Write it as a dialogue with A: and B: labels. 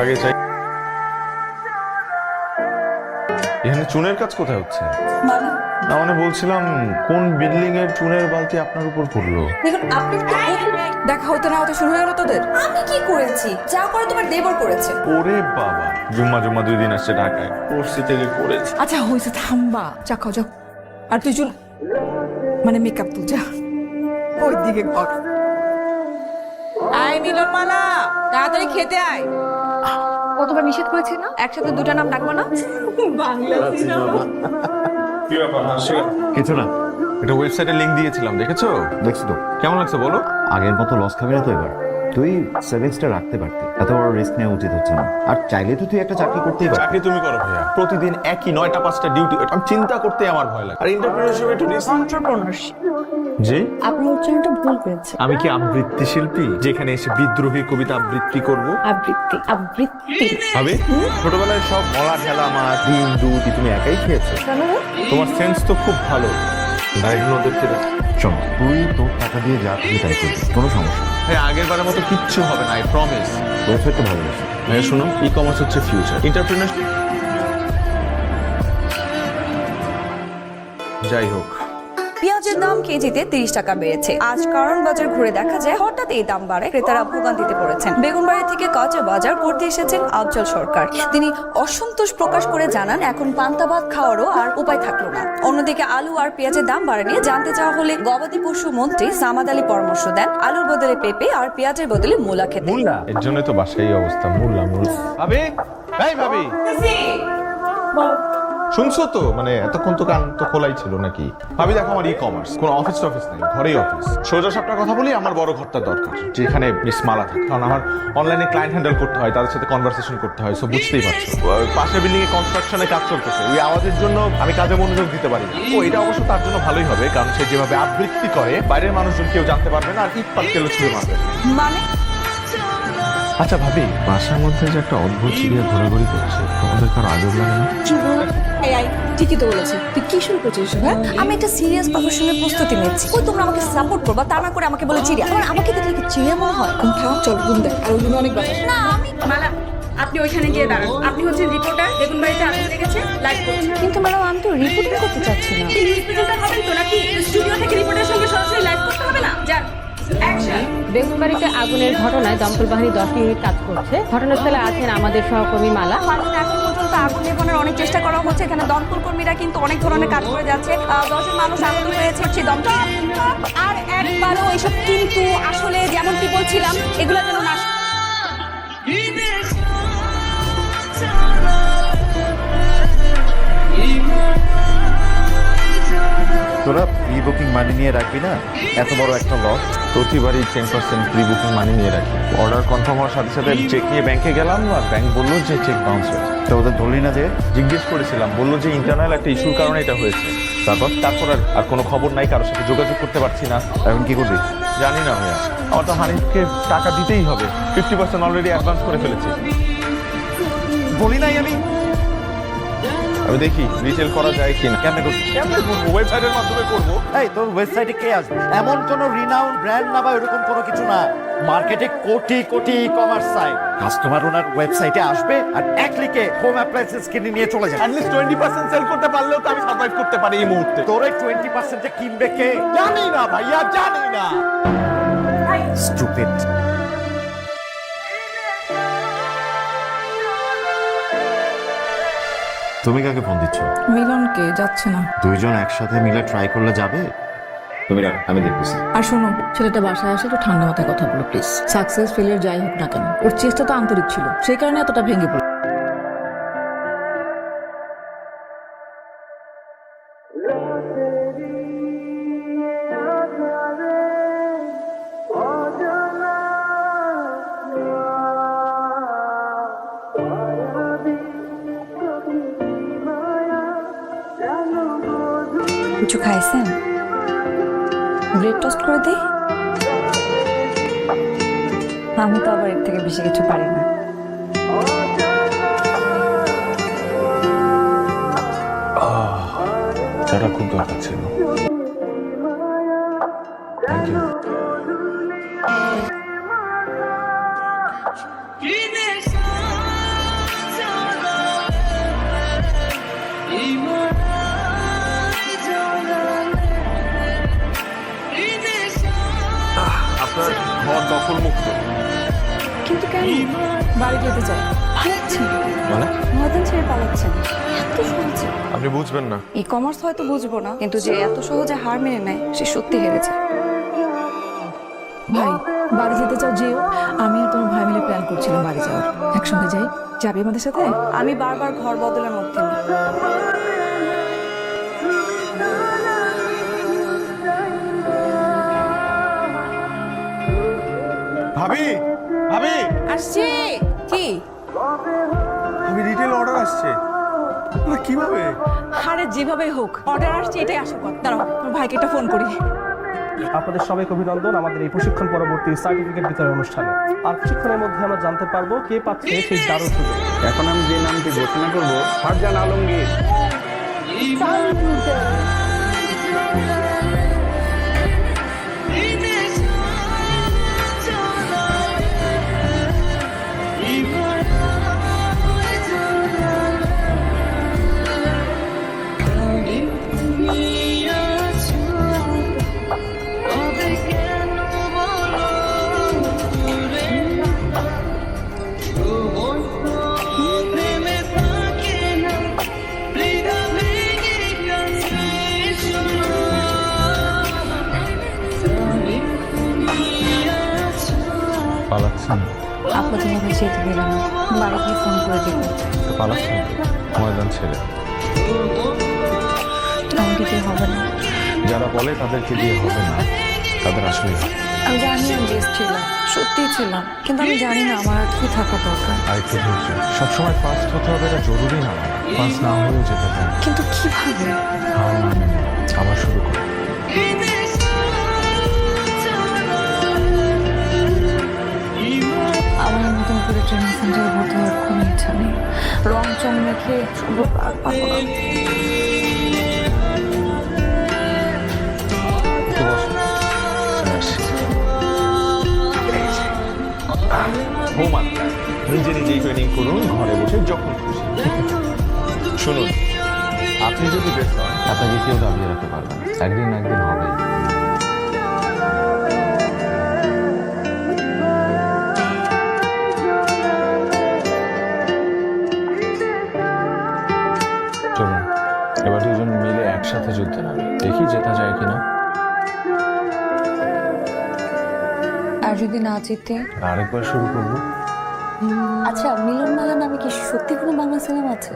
A: আগে চাই এখানে চুনের কাজ কোথায় হচ্ছে?
B: মানে
A: না মানে বলছিলাম কোন বিল্ডিং এর চুনের বালতি আপনার উপর পড়ল?
B: দেখুন আপনি
C: দেখা হতে না হতে শুরু হয়ে গেল তোদের।
B: আমি কি করেছি? যা করে তোমার দেবর করেছে।
A: ওরে বাবা। জুম্মা জুম্মা দুই দিন আসছে ঢাকায়। পড়ছি থেকে করেছি।
C: আচ্ছা হয়েছে থামবা। চা খাও যাও আর তুই চুল মানে মেকআপ তুল যা। ওই দিকে কর আয় মিলন মালা তাড়াতাড়ি খেতে আয়।
B: কতবার নিষেধ করেছি না? একসাথে দুটো নাম ডাকবো না?
A: কি ব্যাপার
D: কিছু না।
A: এটা ওয়েবসাইটে লিংক দিয়েছিলাম দেখেছ?
D: দেখছি তো।
A: কেমন লাগছে বলো?
D: আগের মতো লস খাবে না তো এবার? তুই সেভিংসটা রাখতে পারতি। এত বড় রিস্ক নেওয়া উচিত হচ্ছে না। আর চাইলে তো তুই একটা চাকরি করতেই পারতি।
A: চাকরি তুমি করো ভাইয়া। প্রতিদিন একই নয়টা পাঁচটা ডিউটি আমি চিন্তা করতে আমার ভয় লাগে। আর ইন্টারপ্রিনারশিপ একটু risk-
B: অন্টারপ্রনারশিপ
A: জি?
B: আপনি উচ্চারণটা ভুল করেছে
A: আমি কি আবৃত্তি শিল্পী? যেখানে এসে বিদ্রোহী কবিতা আবৃত্তি করব?
B: আবৃত্তি আবৃত্তি।
A: হবে ছোটবেলায় সব মলা ঠেলা মা ডিম দুধ তুমি একাই খেয়েছো? তোমার সেন্স তো খুব ভালো। ডাইন ওদেরকে।
D: শোন তুই তোর টাকা দিয়ে যা তুই তাই করবি কোনো সমস্যা নেই।
A: হ্যাঁ আগের বারের মতো কিচ্ছু হবে না আই প্রমিস
D: ওয়েবসাইটটা ভালোবাসি
A: হ্যাঁ শুনো ই কমার্স হচ্ছে ফিউচার এন্টারপ্রিনার যাই হোক।
B: পেঁয়াজের দাম কেজিতে তিরিশ টাকা বেড়েছে। আজ কারণ বাজার ঘুরে দেখা যায় হঠাৎ এই দাম বাড়ে। ক্রেতারা ভোগান্তিতে পড়েছেন। বেগুনবাড়ি থেকে কাঁচা বাজার করতে এসেছেন আফজল সরকার। তিনি অসন্তোষ প্রকাশ করে জানান এখন পান্তা ভাত খাওয়ারও আর উপায় থাকল না। অন্যদিকে আলু আর পেঁয়াজের দাম বাড়া নিয়ে জানতে চাওয়া হলে গবাদি পশু মন্ত্রী সামাদ আলী পরামর্শ দেন। আলুর বদলে পেঁপে আর পেঁয়াজের বদলে মূলা খেতে।
A: এর জন্য তো বাসায় অবস্থা মুল্লা মুল। ভাবি? ভাবি! শুনছো তো? মানে এতক্ষণ তো কান তো খোলাই ছিল নাকি? ভাবি দেখো আমার ই কমার্স কোনো অফিস টফিস নেই ঘরেই অফিস সোজা সাপটা কথা বলি আমার বড় ঘরটা দরকার যেখানে মিস মালা থাকে। কারণ আমার অনলাইনে ক্লায়েন্ট হ্যান্ডেল করতে হয় তাদের সাথে কনভারসেশন করতে হয় সো বুঝতেই পারছ। পাশের বিল্ডিং এ কনস্ট্রাকশনে কাজ চলতেছে ওই আওয়াজের জন্য আমি কাজে মনোযোগ দিতে পারি। ও এটা অবশ্য তার জন্য ভালোই হবে কারণ সে যেভাবে আবৃত্তি করে বাইরের মানুষজন কেউ জানতে পারবে না আর ইট পাট কেলো ছুঁড়ে মারবে।
B: মানে?
A: আচ্ছা ভাবি বাসার মধ্যে যে একটা অদ্ভুত চিড়িয়া ঘোরাঘুরি করছে তোমাদের কারও আজব লাগে না?
C: এই আই ঠিকই তো বলেছে। তুই কি শুরু করছিস হ্যাঁ?
B: আমি একটা সিরিয়াস প্রফেশনের প্রস্তুতি নিচ্ছি। ওই তোমরা আমাকে সাপোর্ট করবা তা না করে আমাকে বলে চিড়িয়া। আমার আমাকে দেখলে কি চিড়িয়া মনে হয়?
C: থাম চল ঘুম দেখ। আর ওগুলো অনেক ভালো
B: না আমি
E: মালা আপনি ওইখানে গিয়ে দাঁড়ান। আপনি হচ্ছেন রিপোর্টার। বেগুন বাড়িতে আপনি দেখেছে লাইভ করছেন।
B: কিন্তু ম্যাডাম আমি তো রিপোর্ট করতে চাচ্ছি না।
F: বেগুনবাড়িতে আগুনের ঘটনায় দমকল বাহিনী দশ ইউনিট কাজ করছে। ঘটনাস্থলে আছেন আমাদের সহকর্মী মালা।
B: এখন পর্যন্ত আগুন নেভানোর অনেক চেষ্টা করা হচ্ছে। এখানে দমকল কর্মীরা কিন্তু অনেক ধরনের কাজ করে যাচ্ছে। দশজন মানুষ আহত হয়েছে সে দমকল
E: আর একবারও এসব কিন্তু আসলে যেমন কি বলছিলাম এগুলো যেন না
D: তোরা প্রি বুকিং মানি নিয়ে রাখবি না? এত বড় একটা লস
A: প্রতিবারই ten percent pre booking money নিয়ে রাখি অর্ডার কনফার্ম হওয়ার সাথে সাথে চেক নিয়ে ব্যাংকে গেলাম আর ব্যাংক বলল যে চেক বাউন্স হয়েছে।
D: তো ওদের ধরলি না যে
A: জিজ্ঞেস করেছিলাম বলল যে ইন্টারনাল একটা ইস্যুর কারণে এটা হয়েছে। তারপর তারপর আর আর কোনো খবর নাই কারোর সাথে যোগাযোগ করতে পারছি না।
D: এখন কি করবি?
A: জানি না ভাইয়া। আমার তো হানিফকে টাকা দিতেই হবে। ফিফটি পার্সেন্ট অলরেডি অ্যাডভান্স করে ফেলেছি।
D: বলি নাই আমি?
A: আমি দেখি রিটেল করা যায় কিনা। কেন করব? কেমনে করব? ওয়েবসাইটের মাধ্যমে করব।
D: এই তোর ওয়েবসাইটে কে আসবে এমন কোন রিনাউন ব্র্যান্ড না বা এরকম কোনো কিছু না। মার্কেটে crore crore e commerce site customer owner ওয়েবসাইটে আসবে আর এক ক্লিকে হোম অ্যাপ্লায়েন্সেস কিনে নিয়ে চলে যাবে।
A: অ্যাটলিস্ট টোয়েন্টি পার্সেন্ট সেল করতে পারলেও তো আমি সার্ভাইভ করতে পারি এই মুহূর্তে।
D: তোর এই টোয়েন্টি পার্সেন্টে কিনবে কে?
A: জানি না ভাইয়া জানি না।
D: স্টুপিড তুমি কাকে ফোন দিচ্ছ?
C: মিলনকে যাচ্ছে না।
D: দুইজন একসাথে মিলে ট্রাই করলে যাবে? তুমি রাখ আমি দেখতেছি।
C: আর শোনো ছেলেটা বাসায় আসে একটু ঠান্ডা মাথায় কথা বলো প্লিজ সাকসেস ফেলিয়ার যাই হোক না কেন ওর চেষ্টা তো আন্তরিক ছিল সেই কারণে এতটা ভেঙে পড়ল।
B: কিছু খাইছেন? ব্রেড টোস্ট করে দিই? আমি তো আবার এর থেকে বেশি কিছু পারি না।
A: সেটা খুব দরকার ছিল। দখল মুক্ত
E: কিন্তু কেন? বাড়ি যেতে চাই। পালাচ্ছেন
A: মানে?
E: ময়দান ছেড়ে পালাচ্ছেন। এত সহজে।
A: আপনি বুঝবেন না।
E: ই কমার্স হয়তো বুঝব না কিন্তু যে এত সহজে হার মেনে নেয় সে সত্যি হেরেছে।
C: ভাই বাড়ি যেতে চাও যেও। আমি আর তোমার ভাই মিলে প্ল্যান করছিলাম বাড়ি যাওয়ার। একসঙ্গে যাই। যাবি আমাদের সাথে?
E: আমি বারবার ঘর বদলের মধ্যে
C: আসছি? কি?
A: আমি রিটেল অর্ডার আসছে। না, কীভাবে?
C: আরে যেভাবে হোক অর্ডার আসছে এটাই আসো কর দাঁড়াও ভাইকে একটা ফোন করি।
G: আপনাদের সবাইকে অভিনন্দন আমাদের এই প্রশিক্ষণ পরবর্তী সার্টিফিকেট বিতরণ অনুষ্ঠানে। আর কিছুক্ষণের মধ্যে আমরা জানতে পারব কে পাচ্ছে সেই দারুণ সুযোগ।
H: এখন আমি যে নামটি ঘোষণা করব ফারজান আলমগীর।
A: পালাচ্ছেন
I: আপু তোমাকে যেতে দিল না। বাড়ি গিয়ে ফোন করে দিব
A: পালাচ্ছেন ময়দান ছেড়ে
E: আমাকে দিয়ে হবে না।
A: যারা বলে তাদেরকে দিয়ে হবে না। তাদের আসলে
E: আমি জানি আমি বেস্ট ছিলাম সত্যিই ছিলাম কিন্তু আমি জানি না আমার কি থাকা দরকার।
A: আর একটু ধৈর্য। সবসময় ফার্স্ট হতে হবে এটা জরুরি না। ফার্স্ট না হলেও যেতে পারে
E: কিন্তু কীভাবে?
A: মানে না আবার শুরু করো।
E: ট্রেনিং কোনো ইচ্ছা নেই। রং চং মেখে।
A: নিজে নিজেই ট্রেনিং করুন, ঘরে বসে যখন শুনুন, আপনি যদি হন, আপনাকে কেউ দাবিয়ে রাখতে পারবেন একদিন একদিন হবেই। দুজন মিলে একসাথে যুদ্ধে নামে। দেখি জেতা যায় কিনা।
E: আর যদি না জিতে?
A: আরেকবার শুরু করব।
E: আচ্ছা মিলন মালা নামে কি সত্যি কোনো বাংলা সিনেমা আছে?